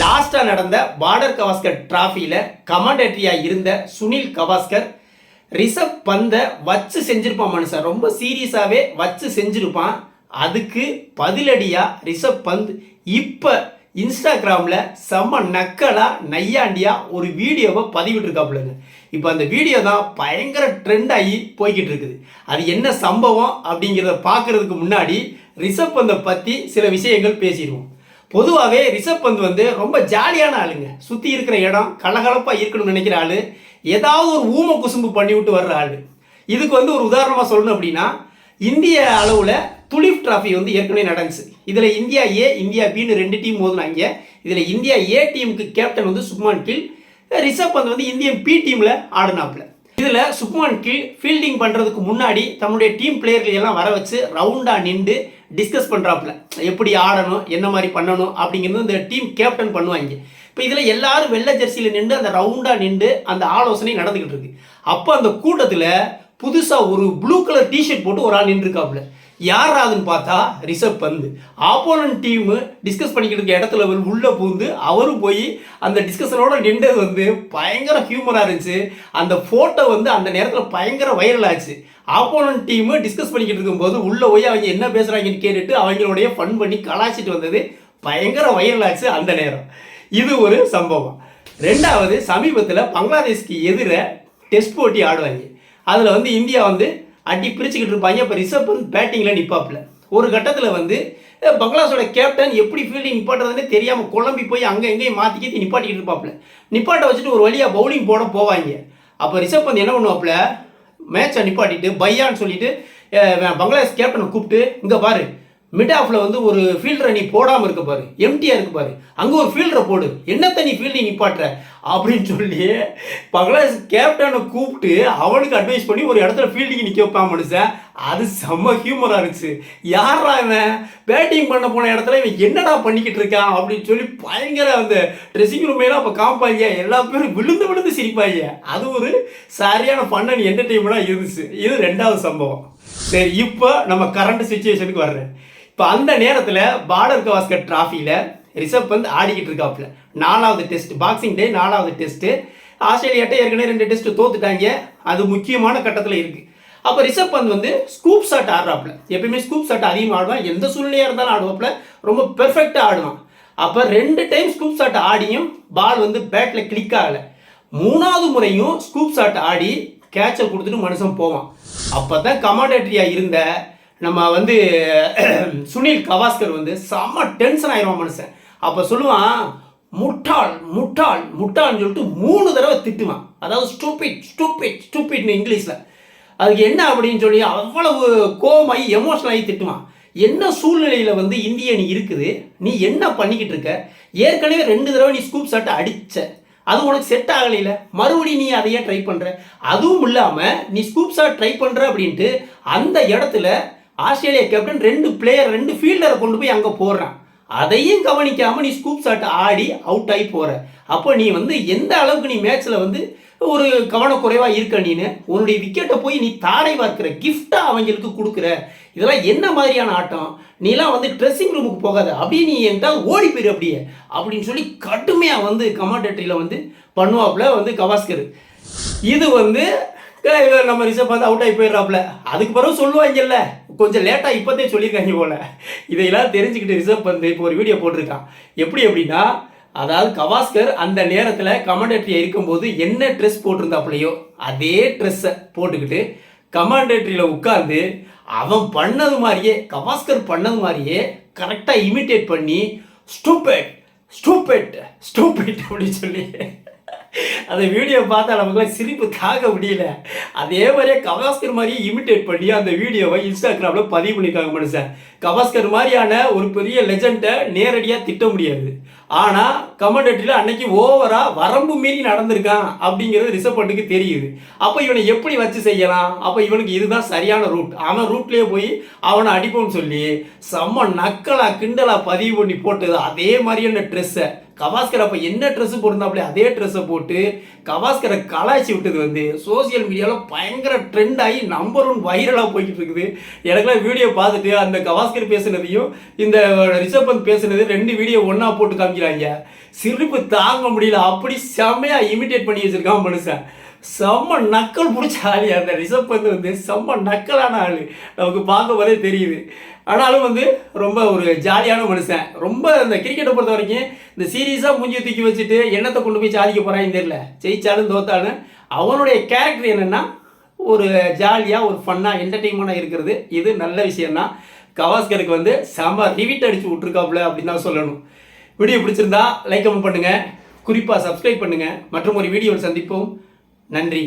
லாஸ்ட்டாக நடந்த பார்டர் கவாஸ்கர் டிராஃபியில் கமாண்டேட்டரியாக இருந்த சுனில் கவாஸ்கர் ரிஷப் பந்தை வச்சு செஞ்சிருப்பான் மனுஷன் ரொம்ப சீரியஸாகவே வச்சு செஞ்சிருப்பான். அதுக்கு பதிலடியாக ரிஷப் பந்த் இப்போ இன்ஸ்டாகிராமில் செம்ம நக்கலாக நையாண்டியாக ஒரு வீடியோவை பதிவிட்டுருக்காப்புலங்க. இப்போ அந்த வீடியோ தான் பயங்கர ட்ரெண்ட் ஆகி போய்கிட்டு இருக்குது அது என்ன சம்பவம் அப்படிங்கிறத பார்க்கறதுக்கு முன்னாடி ரிஷப் பந்தை பற்றி சில விஷயங்கள் பேசிடுவோம். பொதுவாகவே ரிஷப் பந்த் வந்து ரொம்ப ஜாலியான ஆளுங்க. சுற்றி இருக்கிற இடம் கலகலப்பாக இருக்கணும்னு நினைக்கிற ஆளு ஏதாவது ஒரு ஊம குசும்பு பண்ணிவிட்டு வர்ற ஆள். இதுக்கு வந்து ஒரு உதாரணமாக சொல்லணும் அப்படின்னா இந்திய அளவில் துலிப் டிராஃபி வந்து ஏற்கனவே நடந்துச்சு. இதில் இந்தியா ஏ இந்தியா பின்னு ரெண்டு டீம் மோதினாங்க. இதில் இந்தியா ஏ டீமுக்கு கேப்டன் வந்து சுக்மான் கில். ரிஷப் பந்த் வந்து இந்தியன் பி டீமில் ஆடினாப்புல. இதில் சுக்மான் கில் ஃபீல்டிங் பண்ணுறதுக்கு முன்னாடி தன்னுடைய டீம் பிளேயர்கள் எல்லாம் வர வச்சு ரவுண்டாக நின்று டிஸ்கஸ் பண்ணுறாப்புல எப்படி ஆடணும் என்ன மாதிரி பண்ணணும் அப்படிங்கிறது இந்த டீம் கேப்டன் பண்ணுவாங்க. இப்போ இதில் எல்லாரும் வெள்ளை ஜெர்சியில் நின்று அந்த ரவுண்டாக நின்று அந்த ஆலோசனை நடந்துக்கிட்டு இருக்கு. அப்போ அந்த கூட்டத்தில் புதுசாக ஒரு ப்ளூ கலர் டிஷர்ட் போட்டு ஒரு ஆள் நின்றுருக்காப்புல. யார் அதுன்னு பார்த்தா ரிஷப் பந்து. ஆப்போனன்ட் டீமு டிஸ்கஸ் பண்ணிக்கிட்டு இருக்க இடத்துல அவர் உள்ளே பூந்து அவரும் போய் அந்த டிஸ்கஷனோட நின்றது வந்து பயங்கர ஹியூமராக இருந்துச்சு. அந்த ஃபோட்டோ வந்து அந்த நேரத்தில் பயங்கர வைரல் ஆச்சு. ஆப்போனன்ட் டீமு டிஸ்கஸ் பண்ணிக்கிட்டு இருக்கும்போது உள்ளே போய் அவங்க என்ன பேசுகிறாங்கன்னு கேட்டுட்டு அவங்களுடைய ஃபன் பண்ணி கலாச்சிட்டு வந்தது பயங்கர வைரல் ஆச்சு அந்த நேரம். இது ஒரு சம்பவம். ரெண்டாவது சமீபத்தில் பங்களாதேஷ்க்கு எதிர டெஸ்ட் போட்டி ஆடுவாங்க. அதில் வந்து இந்தியா வந்து அடி பிரிச்சுக்கிட்டு இருப்பாங்க. இப்போ ரிஷப் பந்த் பேட்டிங்கில் நிற்பாப்பில் ஒரு கட்டத்தில் வந்து பங்களாஷோட கேப்டன் எப்படி ஃபீல்டிங் நிப்பாட்டுறதுனே தெரியாமல் குழம்பி போய் அங்கே எங்கேயும் மாற்றிக்கிட்டு நிப்பாட்டிக்கிட்டு இருப்பாப்புல. நிப்பாட்ட வச்சுட்டு ஒரு வழியாக பவுலிங் போட போவாங்க. அப்போ ரிஷப் பந்த் என்ன பண்ணுவாப்புல? மேட்சை நிப்பாட்டிட்டு பையான்னு சொல்லிட்டு பங்களாதேஷ் கேப்டனை கூப்பிட்டு இங்கே பாரு மிட் ஆஃப்ல வந்து ஒரு ஃபீல்டரை நீ போடாமல் இருக்க பாரு. எம்டியாக இருக்கு பாரு. அங்கே ஒரு ஃபீல்டரை போடு. என்னத்த நீ ஃபீல்டிங் நிப்பாட்டுற? அப்படின்னு சொல்லி பங்களாதேஷ் கேப்டனை கூப்பிட்டு அவனுக்கு அட்வைஸ் பண்ணி ஒரு இடத்துல ஃபீல்டிங் நிற்க வைப்பான் மனுஷன். அது செம்ம ஹியூமராக இருந்துச்சு. யாரா இவன்? பேட்டிங் பண்ண போன இடத்துல இவன் என்னடா பண்ணிக்கிட்டு இருக்கான்? அப்படின்னு சொல்லி பயங்கர அந்த ட்ரெஸ்ஸிங் ரூமையெல்லாம் அப்போ காமிப்பாங்க எல்லா பேரும் விழுந்து விழுந்து சிரிப்பாங்க அது ஒரு சரியான ஃபன் அண்ட் என்டர்டெயின்மெண்ட்டாக இருந்துச்சு. இது ரெண்டாவது சம்பவம். சரி இப்போ நம்ம கரண்ட் சுச்சுவேஷனுக்கு வர்றேன். இப்போ அந்த நேரத்தில் பார்டர் கவாஸ்கர் டிராஃபியில் ரிஷப் பந்த் ஆடிக்கிட்டு இருக்காப்புல. நாலாவது டெஸ்ட் பாக்ஸிங் டே நாலாவது டெஸ்ட்டு ஆஸ்திரேலியாட்ட ஏற்கனவே ரெண்டு டெஸ்ட் தோத்துட்டாங்க. அது முக்கியமான கட்டத்தில் இருக்குது அப்போ ரிஷப் பந்த் வந்து ஸ்கூப் ஷாட் ஆடுறாப்புல. எப்பயுமே ஸ்கூப் ஷாட் அதிகமாக ஆடுவான். எந்த சூழ்நிலையாக இருந்தாலும் ஆடுவாப்புல. ரொம்ப பெர்ஃபெக்டாக ஆடுவான். அப்போ ரெண்டு டைம் ஸ்கூப் ஷாட் ஆடியும் பால் வந்து பேட்டில் கிளிக் ஆகலை. மூணாவது முறையும் ஸ்கூப் ஷாட் ஆடி கேட்சை கொடுத்துட்டு மனுஷன் போவான். அப்போ தான் கமாண்டேட்டரியாக இருந்த நம்ம வந்து சுனில் கவாஸ்கர் வந்து செம்ம டென்ஷன் ஆயிடுவான் மனுஷன். அப்போ சொல்லுவான் முட்டாள் முட்டாள் முட்டாள்னு சொல்லிட்டு மூணு தடவை திட்டுவான். அதாவது ஸ்டூபிட் ஸ்டூபிட் ஸ்டூபிட்னு இங்கிலீஷில். அதுக்கு என்ன அப்படின்னு சொல்லி அவ்வளவு கோமாயி எமோஷனல் ஆகி திட்டுவான். என்ன சூழ்நிலையில் வந்து இந்திய நீ இருக்குது? நீ என்ன பண்ணிக்கிட்டு இருக்க? ஏற்கனவே ரெண்டு தடவை நீ ஸ்கூப் ஷாட்டை அடிச்ச. அது உனக்கு செட் ஆகலையில. மறுபடியும் நீ அதையே ட்ரை பண்ணுற அதுவும் இல்லாமல் நீ ஸ்கூப் ஷாட் ட்ரை பண்ணுற அப்படின்ட்டு அந்த இடத்துல ஆஸ்திரேலியா கேப்டன் ரெண்டு பிளேயர் ரெண்டு ஃபீல்டரை கொண்டு போய் அங்கே போடுறான். அதையும் கவனிக்காமல் நீ ஸ்கூப் ஷாட் ஆடி அவுட் ஆகி போகிற அப்போ நீ வந்து எந்த அளவுக்கு நீ மேட்ச்சில் வந்து ஒரு கவனக்குறைவாக இருக்க நீனு உன்னுடைய விக்கெட்டை போய் நீ தாடை பார்க்குற கிஃப்டாக அவங்களுக்கு கொடுக்குற. இதெல்லாம் என்ன மாதிரியான ஆட்டம்? நீலாம் வந்து ட்ரெஸ்ஸிங் ரூமுக்கு போகாத. அப்படியே நீ என்கிட்ட ஓடி போயிரு அப்படியே. அப்படின்னு சொல்லி கடுமையாக வந்து கமாண்டேட்டரியில் வந்து பண்ணுவாப்புல வந்து கவாஸ்கர். இது வந்து இவர் நம்ம ரிஷப் வந்து அவுட் ஆகி போயிடுறாப்புல. அதுக்கு பிறகு சொல்லுவாங்கல்ல கொஞ்சம் லேட்டாக இப்போதே சொல்லியிருக்காங்க போல. இதையெல்லாம் தெரிஞ்சுக்கிட்டு ரிஷப் வந்து இப்போ ஒரு வீடியோ போட்டிருக்கான். எப்படி அப்படின்னா அதாவது கவாஸ்கர் அந்த நேரத்தில் கமாண்டேட்டரி இருக்கும்போது என்ன ட்ரெஸ் போட்டிருந்தாப்புலையோ அதே ட்ரெஸ்ஸை போட்டுக்கிட்டு கமாண்டேட்டரியில் உட்கார்ந்து அவன் பண்ணது மாதிரியே கவாஸ்கர் பண்ணது மாதிரியே கரெக்டாக இமிட்டேட் பண்ணி ஸ்டூபெட் ஸ்டூபெட் ஸ்டூபெட் அப்படின்னு சொல்லி அந்த வீடியோ பார்த்தா நமக்குலாம் சிரிப்பு தாங்க முடியல. அதே மாதிரியே கவாஸ்கர் மாதிரியே இமிட்டேட் பண்ணி அந்த வீடியோவை இன்ஸ்டாகிராமில் பதிவு பண்ணியிருக்காங்க மனுஷன். கவாஸ்கர் மாதிரியான ஒரு பெரிய லெஜண்டை நேரடியாக திட்ட முடியாது. ஆனால் கமெண்டேட்டரியில் அன்னைக்கு ஓவராக வரம்பு மீறி நடந்திருக்கான் அப்படிங்கிறது ரிசப்பண்ட்டுக்கு தெரியுது. அப்போ இவனை எப்படி வச்சு செய்யலாம்? அப்போ இவனுக்கு இதுதான் சரியான ரூட் அவன் ரூட்லேயே போய் அவனை அடிப்போம்னு சொல்லி செம்ம நக்கலாக கிண்டலாக பதிவு பண்ணி போட்டது அதே மாதிரியான ட்ரெஸ்ஸை கவாஸ்கர் அப்போ என்ன ட்ரெஸ் போட்டிருந்தாப்புல அதே ட்ரெஸ்ஸை போட்டு கவாஸ்கரை கலாய்ச்சி விட்டது வந்து சோசியல் மீடியாவில் பயங்கர ட்ரெண்ட் ஆகி நம்பர் ஒன் வைரலாக போய்கிட்டு இருக்குது. எனக்குலாம் வீடியோ பார்த்துட்டு அந்த கவாஸ்கர் பேசுனதையும் இந்த ரிஷப் பந்த் பேசுனது ரெண்டு வீடியோ ஒன்றா போட்டு காமிக்கிறாங்க. சிரிப்பு தாங்க முடியல. அப்படி செம்மையாக இமிட்டேட் பண்ணி வச்சுருக்கான் மனுஷன். செம்ம நக்கல் பிடிச்ச ஆளு அந்த ரிஷப் பந்த் வந்து. செம்ம நக்கலான ஆள். நமக்கு பார்க்கும் போதே தெரியுது. ஆனாலும் வந்து ரொம்ப ஒரு ஜாலியான மனுஷன். ரொம்ப இந்த கிரிக்கெட்டை பொறுத்த வரைக்கும் இந்த சீரியஸாக மூஞ்சி தூக்கி வச்சுட்டு என்னத்தை கொண்டு போய் சாதிக்க போகிறான்னு தெரியல. ஜெயிச்சாலும் தோத்தாலும் அவனுடைய கேரக்டர் என்னென்னா ஒரு ஜாலியாக ஒரு ஃபன்னாக என்டர்டெயின்மெண்ட்டாக இருக்கிறது. இது நல்ல விஷயம்தான் கவாஸ்கருக்கு வந்து செம ரிவிட் அடிச்சு விட்ருக்காப்புல அப்படின்னு தான் சொல்லணும். வீடியோ பிடிச்சிருந்தா லைக் கமெண்ட் பண்ணுங்கள் குறிப்பாக சப்ஸ்கிரைப் பண்ணுங்கள் மற்றும் ஒரு வீடியோவில் சந்திப்போம். நன்றி.